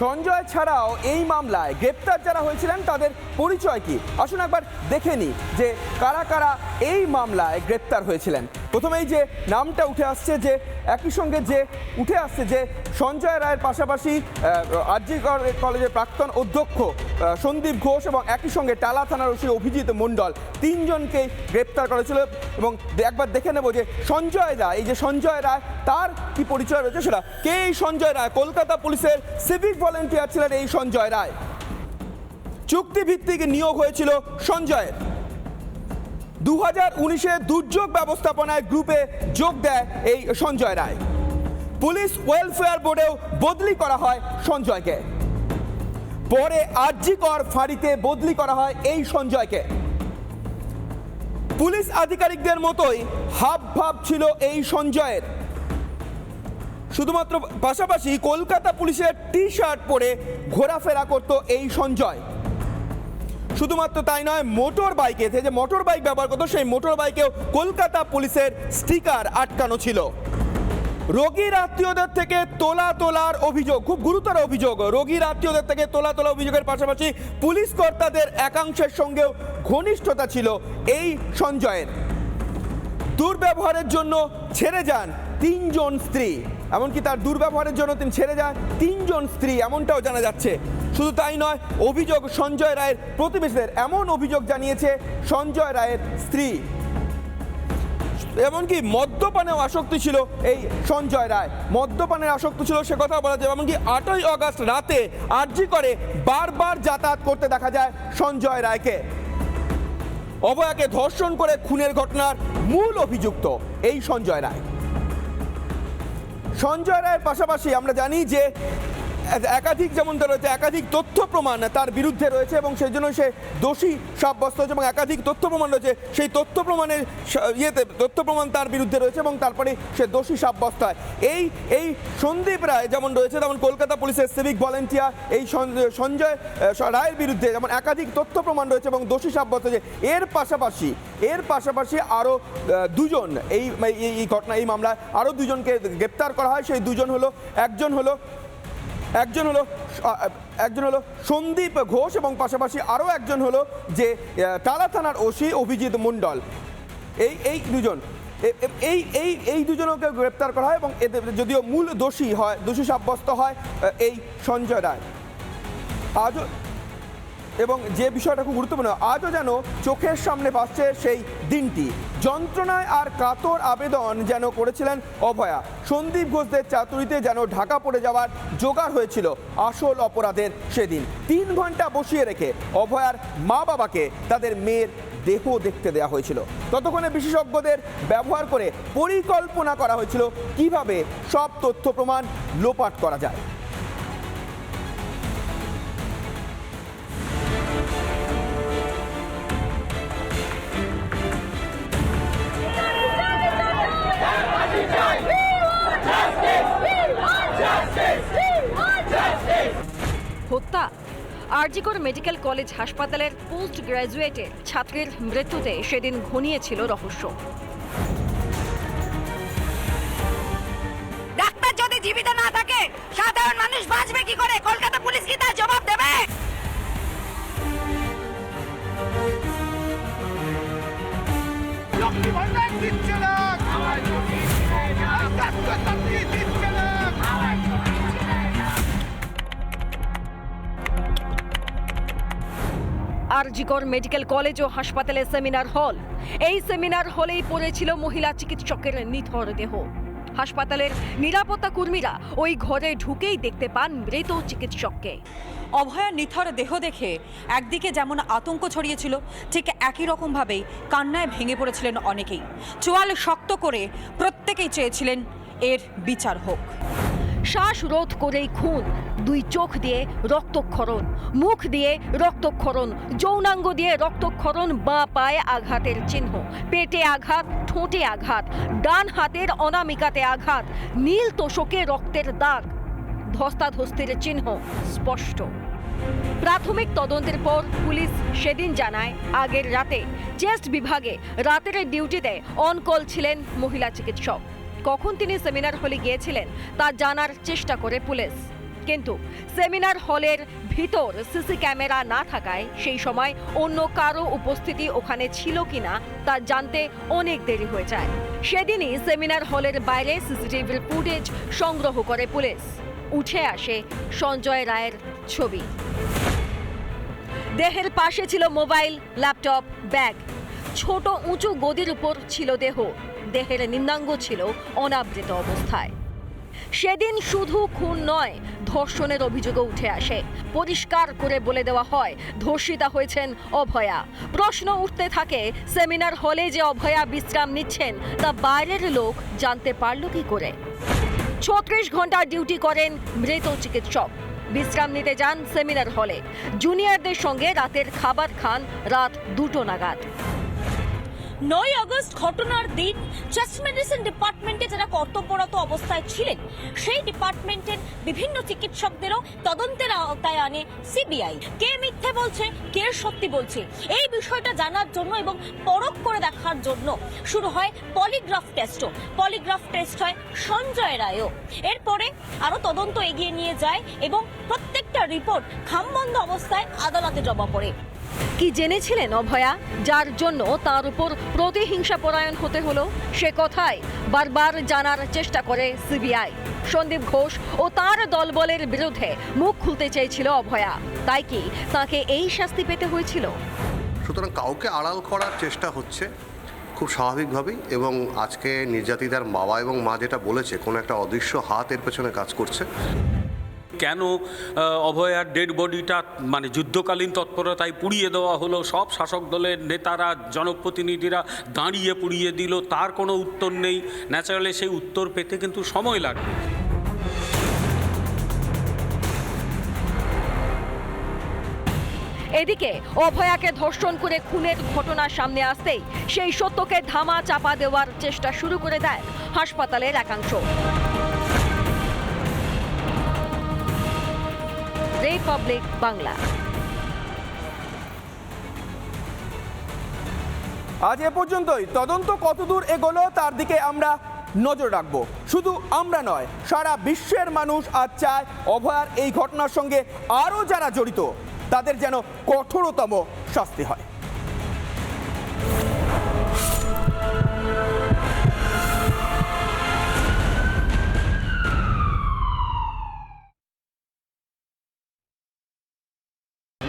সঞ্জয় ছাড়াও এই মামলায় গ্রেপ্তার যারা হয়েছিলেন, তাদের পরিচয় কি? আসুন একবার দেখে নিই যে কারা কারা এই মামলায় গ্রেপ্তার হয়েছিলেন। প্রথমেই যে নামটা উঠে আসছে যে, একই সঙ্গে যে উঠে আসছে যে, সঞ্জয় রায়ের পাশাপাশি আরজি কলেজের প্রাক্তন অধ্যক্ষ সন্দীপ ঘোষ এবং একই সঙ্গে টালা থানার ওসি অভিজিৎ মণ্ডল তিনজনকে গ্রেপ্তার করেছিল এবং একবার দেখে নেব যে সঞ্জয় রায়, এই যে সঞ্জয় রায়, তার কি পরিচয় রয়েছে সেটা। কে এই সঞ্জয় রায়? কলকাতা পুলিশের সিভিক ভলেন্টিয়ার ছিলেন এই সঞ্জয় রায়। চুক্তিভিত্তিক নিয়োগ হয়েছিল সঞ্জয়ের। দু হাজার উনিশে দুর্যোগ ব্যবস্থাপনায় গ্রুপে যোগ দেয় এই সঞ্জয় রায়। পুলিশ ওয়েলফেয়ার বোর্ডেও বদলি করা হয় সঞ্জয়কে। পরে আর্জিকর ফাঁড়িতে বদলি করা হয় এই সঞ্জয়কে। পুলিশ আধিকারিকদের মতোই হাব ভাব ছিল এই সঞ্জয়ের। শুধুমাত্র পাশাপাশি কলকাতা পুলিশের টি শার্ট পরে ঘোরাফেরা করত এই সঞ্জয়। শুধুমাত্র তাই নয় মোটর বাইকে যে মোটর বাইক ব্যবহার করতো, সেই মোটর বাইকেও কলকাতা পুলিশের স্টিকার আটকানো ছিল। রোগীর আত্মীয়দের থেকে তোলা তোলার অভিযোগ, খুব গুরুতর অভিযোগ। রোগীর আত্মীয়দের থেকে তোলা তোলা অভিযোগের পাশাপাশি পুলিশ কর্তাদের একাংশের সঙ্গেও ঘনিষ্ঠতা ছিল এই সঞ্জয়ের। দুর্ব্যবহারের জন্য ছেড়ে যান তিনজন স্ত্রী। এমনকি তার দুর্ব্যবহারের জন্য তিনি ছেড়ে যান। তিনজন স্ত্রী এমনটাও জানা যাচ্ছে। শুধু তাই নয়, অভিযোগ সঞ্জয় রায়ের প্রতিবেশীদের এমন অভিযোগ জানিয়েছে সঞ্জয় রায়ের স্ত্রী। এমনকি মদ্যপানেও আসক্তি ছিল এই সঞ্জয় রায়। মদ্যপানের আসক্তি ছিল সে কথা বলা যায়। এমনকি আটই অগাস্ট রাতে আর্জি করে বারবার যাতায়াত করতে দেখা যায় সঞ্জয় রায়কে। অবয়াকে ধর্ষণ করে খুনের ঘটনার মূল অভিযুক্ত এই সঞ্জয় রায়। সঞ্জয় রায়ের পাশাপাশি আমরা জানি যে একাধিক যেমন তার রয়েছে একাধিক তথ্য প্রমাণ তার বিরুদ্ধে রয়েছে এবং সেই জন্য সে দোষী সাব্যস্ত হয়েছে এবং একাধিক তথ্য প্রমাণ রয়েছে, সেই তথ্য প্রমাণের ইয়েতে তথ্য প্রমাণ তার বিরুদ্ধে রয়েছে এবং তারপরে সে দোষী সাব্যস্ত হয়। এই এই সন্দীপ রায় যেমন রয়েছে তেমন কলকাতা পুলিশের সিভিক ভলেন্টিয়ার এই সঞ্জয় রায়ের বিরুদ্ধে যেমন একাধিক তথ্য প্রমাণ রয়েছে এবং দোষী সাব্যস্ত হয়েছে, এর পাশাপাশি এর পাশাপাশি আরও দুজন এই, এই- ঘটনা, এই মামলায় আরও দুজনকে গ্রেপ্তার করা হয়। সেই দুজন হলো, একজন হলো একজন হলো একজন হলো সন্দীপ ঘোষ এবং পাশাপাশি আরও একজন হলো যে টালা থানার ওসি অভিজিৎ মণ্ডল। এই এই দুজন। এই এই এই দুজনকে গ্রেপ্তার করা হয় এবং এদের যদিও মূল দোষী হয়, দোষী সাব্যস্ত হয় এই সঞ্জয় রায়। আজও এবং যে বিষয়টা খুব গুরুত্বপূর্ণ, আজও যেন চোখের সামনে পাচ্ছে সেই দিনটি। যন্ত্রণায় আর কাতর আবেদন যেন করেছিলেন অভয়া। সন্দীপ ঘোষদের চাতুরিতে যেন ঢাকা পড়ে যাওয়ার জোগাড় হয়েছিল। আসল অপরাধের সেদিন। তিন ঘণ্টা বসিয়ে রেখে অভয়ার মা বাবাকে তাদের মেয়ের দেহ দেখতে দেওয়া হয়েছিল। ততক্ষণে বিশেষজ্ঞদের ব্যবহার করে পরিকল্পনা করা হয়েছিল কীভাবে সব তথ্য প্রমাণ লোপাট করা যায়। আরজিকর মেডিকেল কলেজ হাসপাতালের পোস্ট গ্র্যাজুয়েটের ছাত্রীর মৃত্যুতে সেদিন ঘনিয়েছিল রহস্য। ডাক্তার যদি জীবিত না থাকে সাধারণ মানুষ বাঁচবে কি করে? কলকাতা পুলিশ কি তার জবাব দেবে? লক্ষ্মী ভান্ডার দিচ্ছে না। আরজিকর মেডিকেল কলেজ ও হাসপাতালের সেমিনার হল। এই সেমিনার হলেই পড়েছিল মহিলা চিকিৎসকের নিথর দেহ। হাসপাতালের নিরাপত্তা কর্মীরা ওই ঘরে ঢুকেই দেখতে পান মৃত চিকিৎসককে। অভয়া নিথর দেহ দেখে একদিকে যেমন আতঙ্ক ছড়িয়েছিল, ঠিক একই রকমভাবেই কান্নায় ভেঙে পড়েছিলেন অনেকেই। চোয়াল শক্ত করে প্রত্যেকেই চেয়েছিলেন এর বিচার হোক। শ্বাসরোধ করেই খুন। দুই চোখ দিয়ে রক্তক্ষরণ, মুখ দিয়ে রক্তক্ষরণ, যৌনাঙ্গ দিয়ে রক্তক্ষরণ, বাঁ পায়ে আঘাতের চিহ্ন, পেটে আঘাত, ঠোঁটে আঘাত, ডান হাতের অনামিকাতে আঘাত, নীল তোষকে রক্তের দাগ। ধস্তাধস্তির চিহ্ন স্পষ্ট। প্রাথমিক তদন্তের পর পুলিশ সেদিন জানায়, আগের রাতে চেস্ট বিভাগে রাতের ডিউটিতে অন কল ছিলেন মহিলা চিকিৎসক। কখন তিনি সেমিনার হলে গিয়েছিলেন তা জানার চেষ্টা করে পুলিশ। কিন্তু সেমিনার হলের ভিতর সিসি ক্যামেরা না থাকায় সেই সময় অন্য কারও উপস্থিতি ওখানে ছিল কিনা তা জানতে অনেক দেরি হয়ে যায়। সেদিনই সেমিনার হলের বাইরে সিসিটিভির ফুটেজ সংগ্রহ করে পুলিশ। উঠে আসে সঞ্জয় রায়ের ছবি। দেহের পাশে ছিল মোবাইল, ল্যাপটপ, ব্যাগ। ছোট উঁচু গদির উপর ছিল দেহ। দেহের নিম্নাঙ্গ ছিল অনাবৃত অবস্থায়। সেদিন শুধু খুন নয়, ধর্ষণের অভিযোগও উঠে আসে। পরিষ্কার করে বলে দেওয়া হয়, ধর্ষিতা হয়েছেন অভয়া। প্রশ্ন উঠতে থাকে, সেমিনার হলে যে অভয়া বিশ্রাম নিচ্ছেন, তা বাইরের লোক জানতে পারল কি করে? ছত্রিশ ঘণ্টা ডিউটি করেন মৃত চিকিৎসক। বিশ্রাম নিতে যান সেমিনার হলে। জুনিয়রদের সঙ্গে রাতের খাবার খান রাত দুটো নাগাদ। নয় আগস্ট ঘটনার দিন চেস্ট মেডিসিন ডিপার্টমেন্টে যারা কর্তব্যরত অবস্থায় ছিলেন, সেই ডিপার্টমেন্টের বিভিন্ন চিকিৎসকদেরও তদন্তের আওতায় আনে সিবিআই কে মিথ্যে বলছে, কে সত্যি বলছে, এই বিষয়টা জানার জন্য এবং পরখ করে দেখার জন্য শুরু হয় পলিগ্রাফ টেস্টও পলিগ্রাফ টেস্ট হয় সঞ্জয় রায়ও। এরপরে আরও তদন্ত এগিয়ে নিয়ে যায় এবং প্রত্যেকটা রিপোর্ট খামবন্ধ অবস্থায় আদালতে জমা পড়ে। কি জেনেছিলেন অভয়া? যার জন্য তার উপর প্রতিহিংসা পরায়ণ হতে হলো, সে কথাই বারবার জানার চেষ্টা করে সিবিআই। সন্দীপ ঘোষ ও তার দলবলের বিরুদ্ধে মুখ খুলতে চেয়েছিল অভয়া। তাই কি তাকে এই শাস্তি পেতে হয়েছিল? সুতরাং কাউকে আড়াল করার চেষ্টা হচ্ছে খুব স্বাভাবিকভাবেই এবং আজকে নির্যাতিতার বাবা এবং মা যেটা বলেছে, কোনো একটা অদৃশ্য হাত এর পেছনে কাজ করছে। কেন অভয়ার ডেড বডিটা মানে যুদ্ধকালীন তৎপরতায় পুড়িয়ে দেওয়া হলো? সব শাসক দলের নেতারা, জনপ্রতিনিধিরা দাঁড়িয়ে পুড়িয়ে দিল, তার কোনো উত্তর নেই। ন্যাচারালি সেই উত্তর পেতে কিন্তু সময় লাগবে। এদিকে, অভয়াকে ধর্ষণ করে খুনের ঘটনা সামনে আসতেই সেই সত্যকে ধামা চাপা দেওয়ার চেষ্টা শুরু করে দেয় হাসপাতালের একাংশ। রিপাবলিক বাংলা আজ এ পর্যন্তই। তদন্ত কতদূর এগোলো তার দিকে আমরা নজর রাখব। শুধু আমরা নয়, সারা বিশ্বের মানুষ আজ চায় অভয়ার এই ঘটনার সঙ্গে আরও যারা জড়িত, তাদের যেন কঠোরতম শাস্তি হয়।